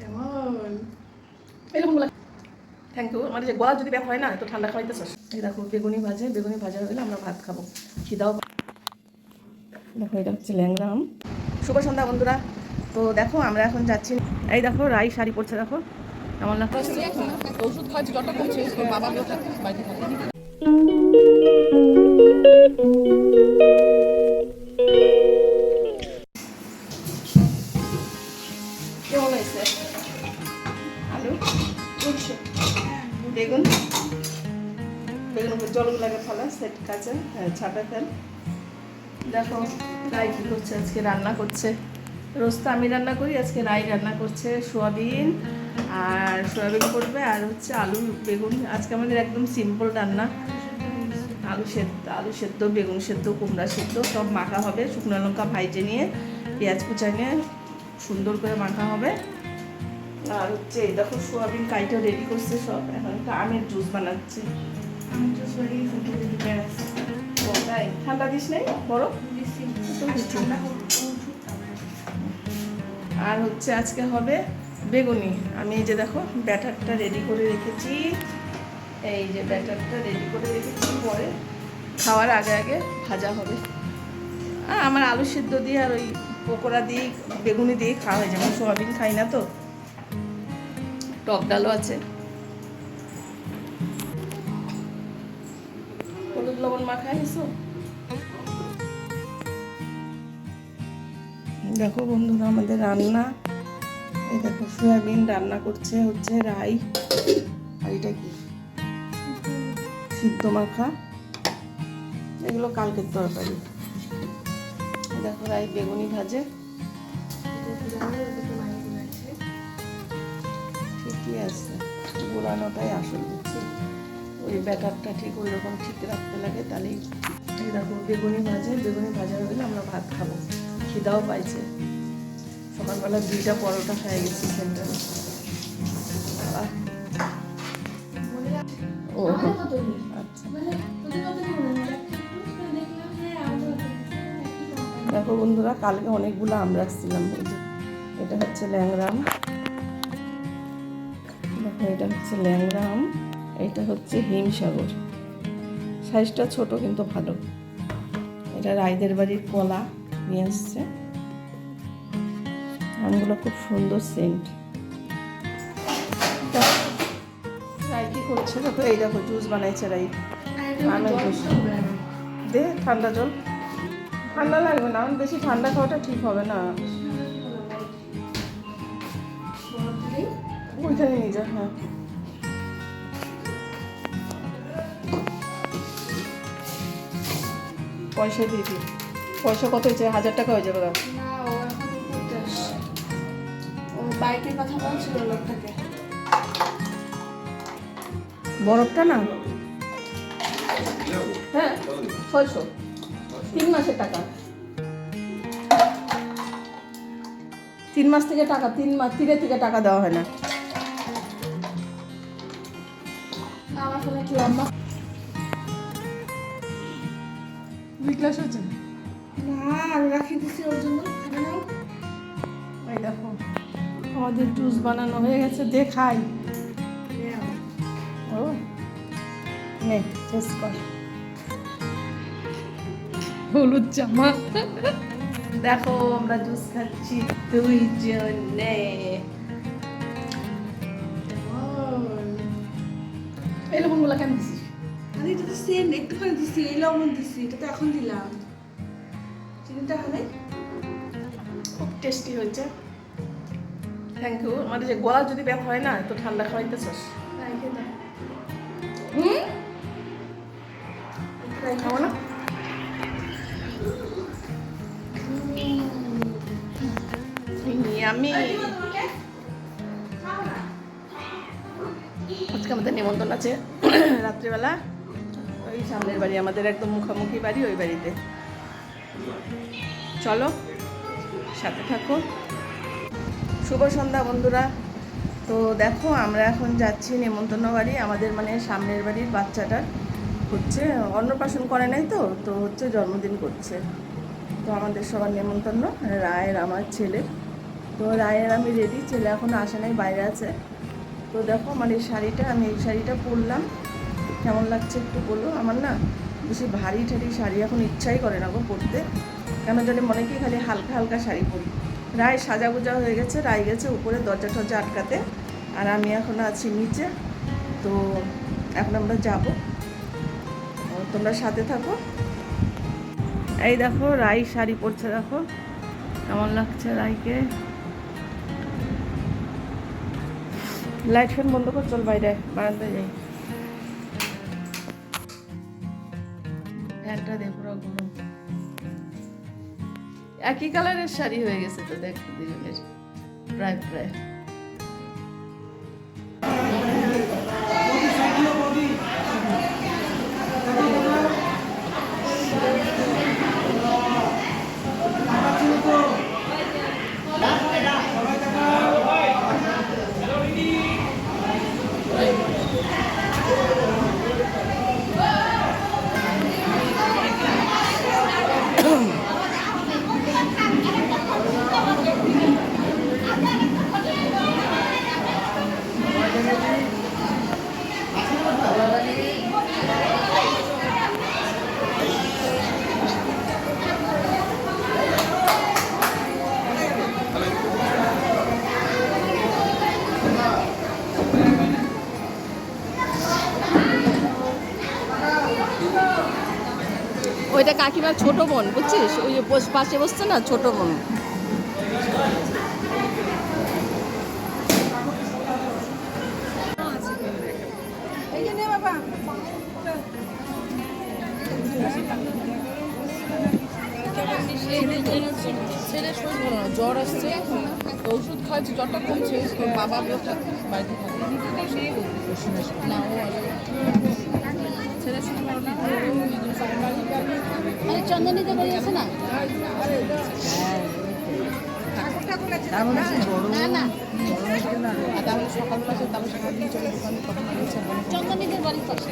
কেমন? এরকম thank you. আমার যে গলা যদি ব্যাপ হয় না তো ঠান্ডা খাওয়াইতেছ এই দেখো, বেগুনি ভাজে, বেগুনি ভাজা হয়ে গেলে আমরা ভাত খাব। খিদাও দেখো, এটা হচ্ছে ল্যাংরাম শুভ সন্ধ্যা, বন্ধুরা। তো দেখো, আমরা এখন যাচ্ছি। এই দেখো, রাই শাড়ি পরছে, দেখো। কেমন লাগছে? ওষুধ খাওয়াচ্ছি যত কমছে বাবা হয়েছে? আলু? বেগুন? বেগুন সেট কাছে হ্যাঁ দেখো করছে? আজকে রান্না করছে। আমি রান্না করি, আজকে রাই রান্না করছে সোয়াবিন, আর সোয়াবিন আর হচ্ছে আলু, বেগুন। আজকে আমাদের একদম সিম্পল রান্না। আলু সেদ্ধ আলু সেদ্ধ, বেগুন সেদ্ধ, কুমড়া সেদ্ধ, সব মাখা হবে শুকনো লঙ্কা ভাইজে নিয়ে, পেঁয়াজ কুচা নিয়ে সুন্দর করে মাখা হবে। আর হচ্ছে এই দেখো সোয়াবিন কাইটা রেডি করছে সব। এখন একটা আমের জুস বানাচ্ছে। ও তাই? ঠান্ডা দিস নেই? বড়? আর হচ্ছে আজকে হবে বেগুনি। আমি এই যে দেখো ব্যাটারটা রেডি করে রেখেছি। এই যে ব্যাটারটা রেডি করে রেখেছি। পরে খাওয়ার আগে আগে ভাজা হবে। আর আমার আলু সিদ্ধ দিয়ে আর ওই পকোড়া দিয়ে, বেগুনি দিয়ে খাওয়া হয়, যেমন সোয়াবিন খাই না তো। টক ডালও আছে। হলুদ লবণ মাখায় এসো। দেখো বন্ধুরা, আমাদের রান্না। এই দেখো, সয়াবিন রান্না করছে হচ্ছে রাই। আর এটা কি? সিদ্ধ মাখা। এগুলো কালকের তরকারি। দেখো রাই বেগুনি ভাজে। ঠিকই আছে, গোলানোটাই আসল বুঝছি ওই ব্যাটারটা ঠিক ওই রকম ঠিক রাখতে লাগে, তাহলেই দেখো বেগুনি ভাজে, বেগুনি ভাজা গেলে আমরা ভাত খাব। খিদাও পাইছে। সকালবেলা দুইটা পরোটা খেয়ে গেছি সেন্টারে। ও আচ্ছা। দেখো বন্ধুরা কালকে অনেকগুলো আম রাখছিলাম। এই যে এটা হচ্ছে ল্যাংরাম দেখো এটা হচ্ছে ল্যাংরাম এটা হচ্ছে হিমসাগর। সাইজটা ছোট কিন্তু ভালো। এটা রায়দের বাড়ির কলা নিয়ে আসছে। আমগুলো খুব সুন্দর সেন্ট রাই কি করছে দেখো এই দেখো জুস বানাইছে রাই। আমের জুস। দে ঠান্ডা জল। ঠান্ডা লাগবে না বেশি ঠান্ডা খাওয়াটা ঠিক হবে না। ওইখানে নিয়ে যা হ্যাঁ। পয়সা দিয়ে দিই। পয়সা কত হয়েছে? হাজার টাকা হয়ে যাবে বাইকের কথা বলছিল লোকটাকে। বরফটা না? হ্যাঁ ছয়শো। তিন মাসের টাকা। তিন মাস থেকে টাকা তিন মাস তিনের থেকে টাকা দেওয়া হয় না। দুই ক্লাস আমি রাখি ওর জন্য। ওই দেখো আমাদের জুস বানানো হয়ে গেছে দেখাই। ও নে টেস্ট কর। হলুদ জামা। দেখো আমরা জুস খাচ্ছি দুই জনে এই লবণগুলো কেন দিছিস? আরে এটা তো সেম একটুখানি দিছি এই লবণ দিছি এটা তো এখন দিলাম। চিনিটা হবে? খুব টেস্টি হয়েছে। থ্যাংক ইউ আমাদের যে গলা যদি ব্যাপ হয় না তো ঠান্ডা খাওয়াইতেছস। হুম? খাব না? আমি আজকে আমাদের নিমন্ত্রণ আছে রাত্রিবেলা। ওই সামনের বাড়ি, আমাদের একদম মুখোমুখি বাড়ি ওই বাড়িতে। চলো, সাথে থাকো। শুভ সন্ধ্যা বন্ধুরা। তো দেখো, আমরা এখন যাচ্ছি নেমন্তন্ন বাড়ি। আমাদের মানে সামনের বাড়ির বাচ্চাটার হচ্ছে অন্নপ্রাশন করে নাই তো তো হচ্ছে জন্মদিন করছে। তো আমাদের সবার নেমন্তন্ন রায়ের, আমার ছেলের। তো রায়ের আমি রেডি ছেলে এখনও আসে নাই, বাইরে আছে। তো দেখো আমার এই শাড়িটা, আমি এই শাড়িটা পরলাম। কেমন লাগছে একটু বলো? আমার না বেশি ভারী ঠারি শাড়ি এখন ইচ্ছাই করে না গো পরতে। কেন জানি মনে কি খালি হালকা হালকা শাড়ি পরি। রায় সাজা গোজা হয়ে গেছে, রায় গেছে উপরে দরজা টরজা আটকাতে। আর আমি এখন আছি নিচে। তো এখন আমরা যাব। তোমরা সাথে থাকো। এই দেখো রাই শাড়ি পরছে, দেখো। কেমন লাগছে রাইকে লাইট ফেন বন্ধ কর, চল বাইরে, বারান্দায় যাই। ফ্যানটা দে, পুরো গরম। একই কালারের শাড়ি হয়ে গেছে তো, দেখ, দুজনের। প্রায় প্রায়। ওইটা কাকিমার ছোট বোন বুঝছিস? ওই যে পাশে বসছে না ছোট বোন। ছেলে শরীর ভালো না জ্বর আসছে ওষুধ খাওয়াচ্ছি জ্বরটা কমছে বাবা বাড়িতে থাকে। না ও আসবে ছেলের শরীর ভালো না মানে চন্দনীতে বাড়ি আছে না না না আর তাহলে সকালবেলা সে তাহলে সকাল দিয়ে চলে দোকানে তখন আমি ইচ্ছা বলে? চন্দনীদের বাড়ি পাশে